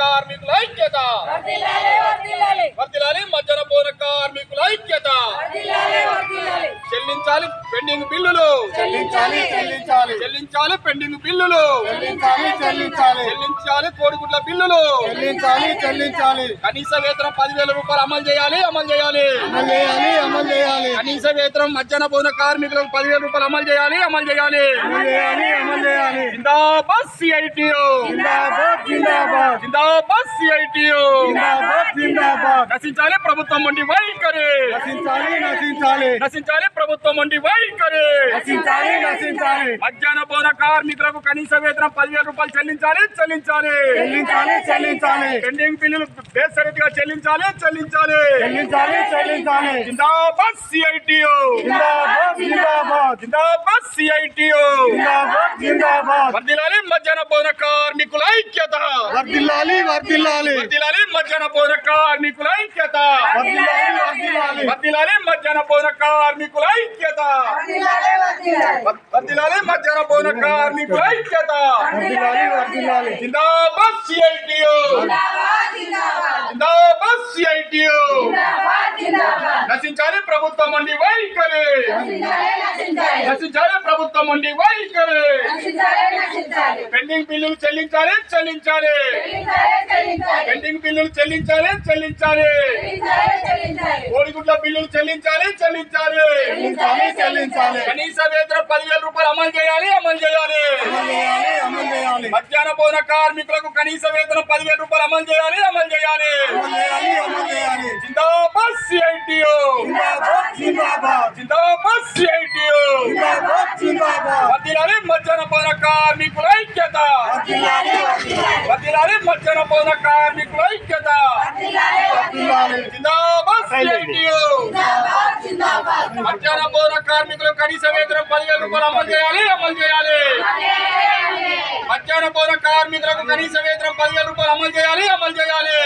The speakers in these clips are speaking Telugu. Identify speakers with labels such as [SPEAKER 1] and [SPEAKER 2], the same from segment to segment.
[SPEAKER 1] కార్మికుల ఐక్యత. వర్దిలాలి మధ్యాహ్న పౌర కార్మికుల ఐక్యత. చెల్లించాలి పెండింగ్ బిల్లులు.
[SPEAKER 2] చెల్లించాలి చెల్లించాలి.
[SPEAKER 1] చెల్లించాలి పెండింగ్ బిల్లులు.
[SPEAKER 2] చెల్లించాలి చెల్లించాలి.
[SPEAKER 1] చెల్లించాలి కోడిగుడ్ల బిల్లులు.
[SPEAKER 2] చెల్లించాలి చెల్లించాలి.
[SPEAKER 1] కనీస వేతనం పదివేల రూపాయలు అమలు చేయాలి అమలు చేయాలి.
[SPEAKER 2] అమలు చేయాలి అమలు చేయాలి.
[SPEAKER 1] కనీస వేతనం మధ్యాహ్న భోజన కార్మికులకు పదివేల రూపాయలు అమలు చేయాలి అమలు చేయాలి.
[SPEAKER 2] అమలు చేయాలి అమలు చేయాలి.
[SPEAKER 1] జిందాబాద్ సిఐటియు
[SPEAKER 2] జిందాబాద్ జిందాబాద్.
[SPEAKER 1] జిందాబాద్ సిఐటియు
[SPEAKER 2] జిందాబాద్ జిందాబాద్.
[SPEAKER 1] నశించాలి ప్రభుత్వం వంటి వైఖరి.
[SPEAKER 2] నశించాలి నశించాలి.
[SPEAKER 1] నశించాలి ప్రభుత్వం వంటి వైఖరి.
[SPEAKER 2] నశించాలి నశించాలి.
[SPEAKER 1] మధ్యాహ్న భోజన కార్మికులకు కనీస వేతనం పదివేల రూపాయలు చెల్లించాలి చెల్లించాలి.
[SPEAKER 2] చెల్లించాలి చెల్లించాలి.
[SPEAKER 1] పెండింగ్ బిల్లులు బేసరిగా చెల్లించాలి చెల్లించాలి.
[SPEAKER 2] చెల్లించాలి చెల్లించాలి.
[SPEAKER 1] జిందాబాద్ సిఐటియు
[SPEAKER 2] జిందాబాద్ జిందాబాద్.
[SPEAKER 1] జిందాబాద్
[SPEAKER 2] జిందాబాద్ జిందాబాద్
[SPEAKER 1] వర్దిలాలి మధ్యాహ్న భోజన కార్మికుల ఐక్యత
[SPEAKER 2] వర్దిల్లాలి వర్దిల్లాలి
[SPEAKER 1] వర్దిలాలి మధ్యాహ్న భోజన కార్మికుల ఐక్యత
[SPEAKER 2] వర్దిల్లాలి వర్దిల్లాలి
[SPEAKER 1] వర్దిలాలి మధ్యాహ్న భోజన కార్మికుల ఐక్యత
[SPEAKER 3] వర్ధిల్లాలి వర్ధిల్లాలి
[SPEAKER 1] వర్దిలాలి మధ్యాహ్న భోజన కార్మికుల ఐక్యత
[SPEAKER 2] వర్దిల్లాలి వర్దిల్లాలి
[SPEAKER 1] జిందాబాద్ సిఐటియు
[SPEAKER 3] జిందాబాద్ జిందాబాద్
[SPEAKER 1] జిందాబాద్ సిఐటియు
[SPEAKER 3] జిందాబాద్ జిందాబాద్
[SPEAKER 1] నశించాలి ప్రభుత్వం వంటి వైఖరి.
[SPEAKER 3] నశించాలి
[SPEAKER 1] ప్రభుత్వం వంటి వైఖరి. పెండింగ్ బిల్లులు చెల్లించాలి చెల్లించాలి. పెండింగ్ బిల్లులు చెల్లించాలి చెల్లించాలి. కోడిగుడ్ల బిల్లులు చెల్లించాలి చెల్లించాలి.
[SPEAKER 2] చెల్లించాలి
[SPEAKER 1] కనీస వేతనం పదివేల రూపాయలు అమలు చేయాలి అమలు చేయాలి. మధ్యాహ్న భోజన కార్మికులకు కనీస వేతనం పదివేల రూపాయలు అమలు చేయాలి అమలు చేయాలి.
[SPEAKER 2] అమలు చేయాలి అమలు చేయాలి.
[SPEAKER 1] జిందాబాద్. సిఐటియు
[SPEAKER 2] జిందాబాద్ జిందాబాద్
[SPEAKER 1] జిందాబాద్ సిఐటియు
[SPEAKER 2] జిందాబాద్ జిందాబాద్
[SPEAKER 1] వదిలాలి మధ్యాహ్న భోజన కార్మికుల ఐక్యత
[SPEAKER 2] వర్దిల్లాలి వర్దిల్లాలి
[SPEAKER 1] వదిలాలి మధ్యాహ్న భోజన కార్మికుల ఐక్యత
[SPEAKER 3] వర్ధిల్లాలి
[SPEAKER 2] వర్దిల్లాలి
[SPEAKER 1] జిందాబాద్ సిఐటియు
[SPEAKER 3] జిందాబాద్ జిందాబాద్
[SPEAKER 1] మధ్యాహ్న భోజన కార్మికులు కనీస వేతనం పదివేల రూపాయలు అమలు చేయాలి అమలు చేయాలి మధ్యాహ్న భోజన కార్మికులకు కనీస వేతనం పదివేల రూపాయలు అమలు చేయాలి అమలు చేయాలి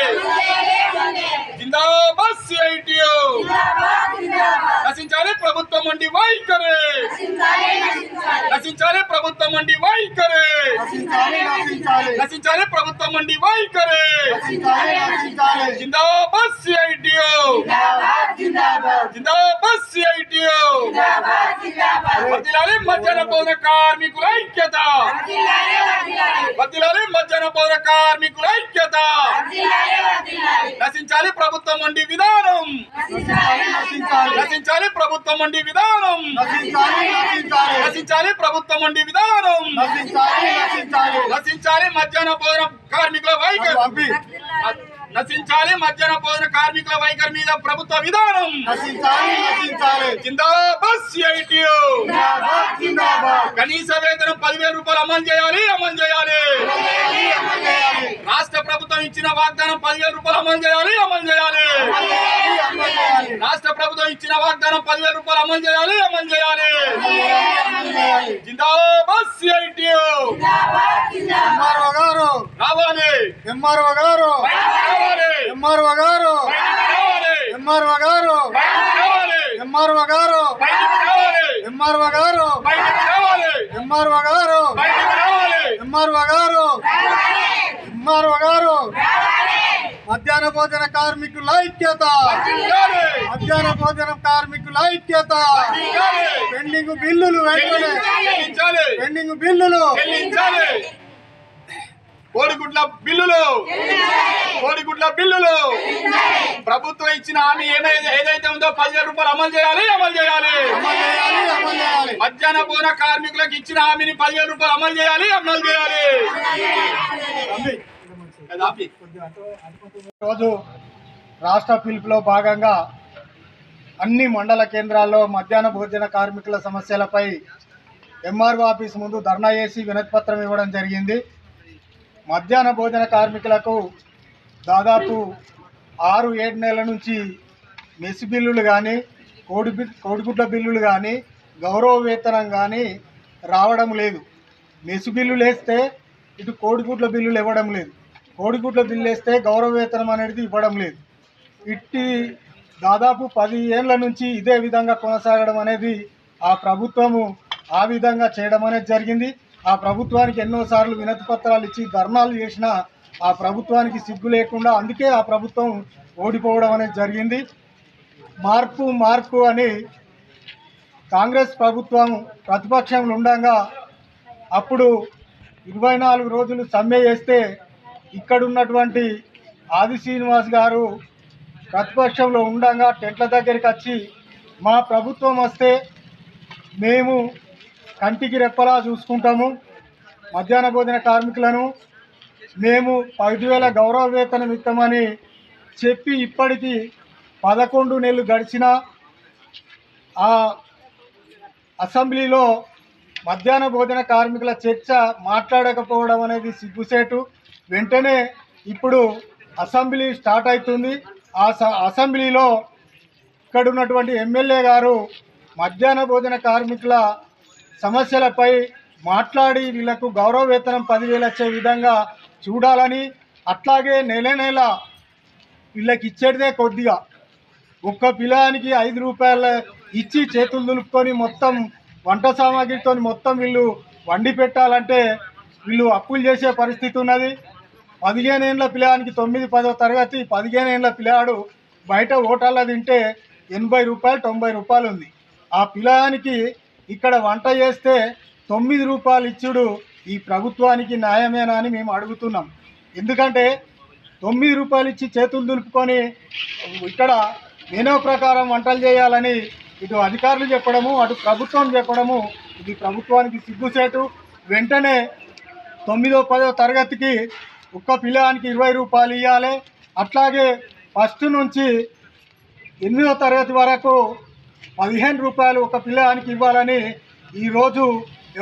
[SPEAKER 1] జిందాబాద్ సిఐటియు
[SPEAKER 3] జిందాబాద్ జిందాబాద్
[SPEAKER 1] నశించాలి ప్రభుత్వం వంటి వైఖరి
[SPEAKER 3] నశించాలి నశించాలి
[SPEAKER 1] నశించాలి ప్రభుత్వం వంటి వైఖరి
[SPEAKER 2] నశించాలి నశించాలి
[SPEAKER 1] నశించాలి ప్రభుత్వం వంటి వైఖరి
[SPEAKER 2] నశించాలి నశించాలి
[SPEAKER 1] జిందాబాద్ సిఐటియు
[SPEAKER 3] జిందాబాద్ జిందాబాద్
[SPEAKER 1] జిందాబాద్ సిఐటియు
[SPEAKER 3] జిందాబాద్ జిందాబాద్
[SPEAKER 1] వదిలాలి మధ్యాహ్న భోజన కార్మికుల ఐక్యత
[SPEAKER 3] వర్ధిల్లాలి వర్ధిల్లాలి
[SPEAKER 1] వదిలాలి మధ్యాహ్న భోజన కార్మికుల ఐక్యత
[SPEAKER 3] వర్ధిల్లాలి వర్ధిల్లాలి
[SPEAKER 1] నశించాలి ప్రభుత్వం వంటి విధానం.
[SPEAKER 3] నశించాలి
[SPEAKER 1] ప్రభుత్వం వంటి విధానం.
[SPEAKER 2] నశించాలి
[SPEAKER 1] ప్రభుత్వం వంటి విధానం.
[SPEAKER 2] నశించాలి
[SPEAKER 1] మధ్యాహ్న భోజన కార్మికుల వైఖరి. నశించాలి. మధ్యాహ్న భోజన కార్మికుల వైఖరి మీద ప్రభుత్వ విధానం. కనీస వేతనం పదివేల రూపాయలు అమలు చేయాలి అమలు చేయాలి
[SPEAKER 2] అమలు చేయాలి అమలు చేయాలి
[SPEAKER 1] రాష్ట్ర ప్రభుత్వం ఇచ్చిన వాగ్దానం పదివేల రూపాయలు అమలు చేయాలి అమలు చేయాలి. రాష్ట్ర ప్రభుత్వం ఇచ్చిన వాగ్దానం పదివేల రూపాయలు అమలు చేయాలి అమలు చేయాలి.
[SPEAKER 2] ఎంఆర్ఓ గారు.
[SPEAKER 1] రావాలి.
[SPEAKER 2] ఎంఆర్ఓ గారు. ఎంఆర్ఓ గారు. ఎంఆర్ఓ గారు. ఎంఆర్ఓ గారు. ఎంఆర్ఓ గారు. ఎంఆర్ఓ గారు. ఎంఆర్ఓ గారు. ఎంఆర్ఓ గారు. మధ్యాహ్న భోజన కార్మికుల ఐక్యత. మధ్యాహ్న భోజన కార్మికుల ఐక్యత. పెండింగ్ బిల్లులు వెంటనే. పెండింగ్ బిల్లులు.
[SPEAKER 1] కోడిగుడ్ల బిల్లులు. కోడిగుడ్ల బిల్లులు. ప్రభుత్వం ఇచ్చిన హామీ ఏదైతే ఏదైతే ఉందో పదివేల రూపాయలు అమలు చేయాలి అమలు చేయాలి. మధ్యాహ్న భోజన కార్మికులకు ఇచ్చిన హామీని పదివేల రూపాయలు అమలు చేయాలి అమలు చేయాలి.
[SPEAKER 2] రోజు రాష్ట్ర పిలుపులో భాగంగా అన్ని మండల కేంద్రాల్లో మధ్యాహ్న భోజన కార్మికుల సమస్యలపై ఎంఆర్ఓ ఆఫీస్ ముందు ధర్నా చేసి వినతిపత్రం ఇవ్వడం జరిగింది. మధ్యాహ్న భోజన కార్మికులకు దాదాపు ఆరు ఏడు నెలల నుంచి మెస్ బిల్లులు కానీ కోడి కోడిగుడ్ల బిల్లులు కానీ గౌరవ వేతనం కానీ రావడం లేదు. మెస్ బిల్లులు వేస్తే ఇటు కోడిగుడ్ల బిల్లులు ఇవ్వడం లేదు. కోడిగుడ్ల బిల్లు వేస్తే గౌరవ వేతనం అనేది ఇవ్వడం లేదు. ఇట్టి దాదాపు పది ఏళ్ళ నుంచి ఇదే విధంగా కొనసాగడం అనేది ఆ ప్రభుత్వము ఆ విధంగా చేయడం అనేది జరిగింది. ఆ ప్రభుత్వానికి ఎన్నోసార్లు వినతి పత్రాలు ఇచ్చి ధర్నాలు చేసినా ఆ ప్రభుత్వానికి సిగ్గు లేకుండా అందుకే ఆ ప్రభుత్వం ఓడిపోవడం అనేది జరిగింది. మార్పు మార్పు అని కాంగ్రెస్ ప్రభుత్వం ప్రతిపక్షంలో ఉండగా అప్పుడు ఇరవై నాలుగు రోజులు సమ్మె చేస్తే ఇక్కడ ఉన్నటువంటి ఆది శ్రీనివాస్ గారు ప్రతిపక్షంలో ఉండగా టెంట్ల దగ్గరికి వచ్చి మా ప్రభుత్వం వస్తే మేము కంటికి రెప్పలా చూసుకుంటాము. మధ్యాహ్న భోజన కార్మికులను మేము ఐదు వేల గౌరవ వేతనం ఇస్తామని చెప్పి ఇప్పటికీ పదకొండు నెలలు గడిచిన ఆ అసెంబ్లీలో మధ్యాహ్న భోజన కార్మికుల చర్చ మాట్లాడకపోవడం అనేది సిగ్గుసేటు. వెంటనే ఇప్పుడు అసెంబ్లీ స్టార్ట్ అవుతుంది. ఆ స- అసెంబ్లీలో ఇక్కడ ఉన్నటువంటి ఎమ్మెల్యే గారు మధ్యాహ్న భోజన కార్మికుల సమస్యలపై మాట్లాడి వీళ్ళకు గౌరవ వేతనం పదివేలు వచ్చే విధంగా చూడాలని అట్లాగే నెల నెల వీళ్ళకి ఇచ్చేటిదే కొద్దిగా. ఒక్క పిల్లానికి ఐదు రూపాయలు ఇచ్చి చేతులు దులుపుకొని మొత్తం వంట సామాగ్రితో మొత్తం వీళ్ళు వండి పెట్టాలంటే వీళ్ళు అప్పులు చేసే పరిస్థితి ఉన్నది. పదిహేను ఏళ్ళ పిల్లడానికి తొమ్మిది పదో తరగతి పదిహేను ఏళ్ళ పిల్లాడు బయట హోటల్లో తింటే ఎనభై రూపాయలు తొంభై రూపాయలు ఉంది. ఆ పిల్లానికి ఇక్కడ వంట చేస్తే తొమ్మిది రూపాయలు ఇచ్చుడు ఈ ప్రభుత్వానికి న్యాయమేనా అని మేము అడుగుతున్నాం. ఎందుకంటే తొమ్మిది రూపాయలు ఇచ్చి చేతులు దులుపుకొని ఇక్కడ మెనో ప్రకారం వంటలు చేయాలని ఇటు అధికారులు చెప్పడము అటు ప్రభుత్వం చెప్పడము ఇది ప్రభుత్వానికి సిగ్గుసేటు వెంటనే తొమ్మిదో పదో తరగతికి ఒక్క పిల్లానికి ఇరవై రూపాయలు ఇవ్వాలి అట్లాగే ఫస్ట్ నుంచి ఎనిమిదో తరగతి వరకు పదిహేను రూపాయలు ఒక పిల్లానికి ఇవ్వాలని ఈరోజు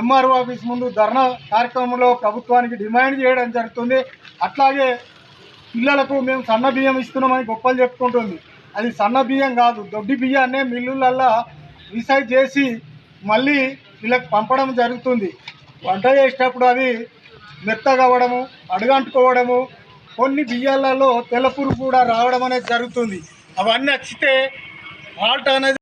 [SPEAKER 2] ఎంఆర్ఓ ఆఫీస్ ముందు ధర్నా కార్యక్రమంలో ప్రభుత్వానికి డిమాండ్ చేయడం జరుగుతుంది. అట్లాగే పిల్లలకు మేము సన్న బియ్యం ఇస్తున్నామని గొప్పలు చెప్పుకుంటుంది. అది సన్న బియ్యం కాదు దొడ్డి బియ్యాన్నే మిల్లులల్లో రీసైజ్ చేసి మళ్ళీ వీళ్ళకి పంపడం జరుగుతుంది. వంట చేసేటప్పుడు అవి మెత్తగవ్వడము అడుగంటుకోవడము కొన్ని బియ్యాలలో తెల్లపురు కూడా రావడం అనేది జరుగుతుంది. అవన్నీ వచ్చితే హాల్ట్ అనేది